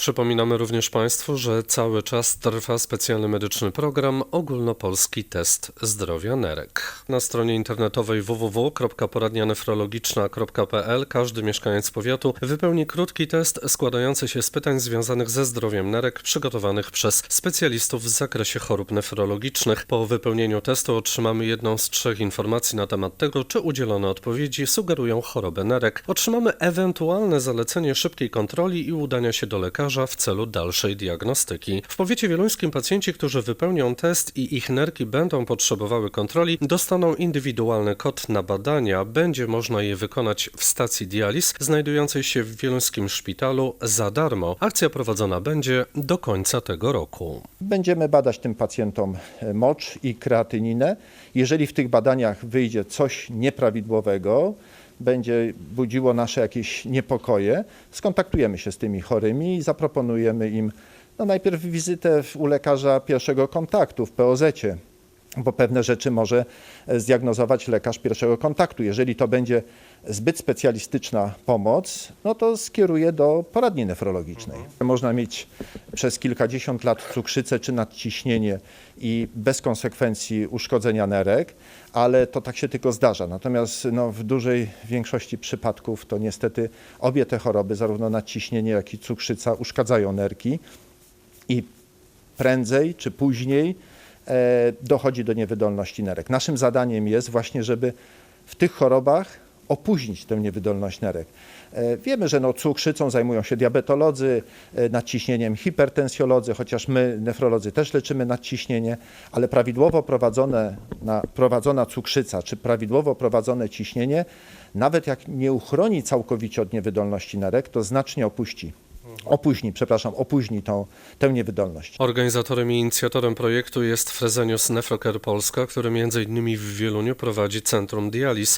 Przypominamy również Państwu, że cały czas trwa specjalny medyczny program Ogólnopolski Test Zdrowia Nerek. Na stronie internetowej www.poradnianefrologiczna.pl każdy mieszkaniec powiatu wypełni krótki test składający się z pytań związanych ze zdrowiem nerek przygotowanych przez specjalistów w zakresie chorób nefrologicznych. Po wypełnieniu testu otrzymamy jedną z trzech informacji na temat tego, czy udzielone odpowiedzi sugerują chorobę nerek. Otrzymamy ewentualne zalecenie szybkiej kontroli i udania się do lekarza w celu dalszej diagnostyki. W powiecie wieluńskim pacjenci, którzy wypełnią test i ich nerki będą potrzebowały kontroli, dostaną indywidualny kod na badania. Będzie można je wykonać w stacji dializ znajdującej się w wieluńskim szpitalu za darmo. Akcja prowadzona będzie do końca tego roku. Będziemy badać tym pacjentom e, mocz i kreatyninę. Jeżeli w tych badaniach wyjdzie coś nieprawidłowego, będzie budziło nasze jakieś niepokoje, skontaktujemy się z tymi chorymi i zaproponujemy im no najpierw wizytę u lekarza pierwszego kontaktu w POZ-cie, bo pewne rzeczy może e, zdiagnozować lekarz pierwszego kontaktu. Jeżeli to będzie zbyt specjalistyczna pomoc, no to skieruje do poradni nefrologicznej. Można mieć przez kilkadziesiąt lat cukrzycę czy nadciśnienie i bez konsekwencji uszkodzenia nerek, ale to tak się tylko zdarza. Natomiast no, w dużej większości przypadków to niestety obie te choroby, zarówno nadciśnienie, jak i cukrzyca, uszkadzają nerki i prędzej czy później e, dochodzi do niewydolności nerek. Naszym zadaniem jest właśnie, żeby w tych chorobach opóźnić tę niewydolność nerek. E, Wiemy, że no, cukrzycą zajmują się diabetolodzy, e, nadciśnieniem hipertensjolodzy, chociaż my, nefrolodzy, też leczymy nadciśnienie, ale prawidłowo prowadzone, na, prowadzona cukrzyca czy prawidłowo prowadzone ciśnienie, nawet jak nie uchroni całkowicie od niewydolności nerek, to znacznie opuści, opóźni, przepraszam, opóźni tą, tę niewydolność. Organizatorem i inicjatorem projektu jest Fresenius Nefrocare Polska, który m.in. w Wieluniu prowadzi Centrum Dializ.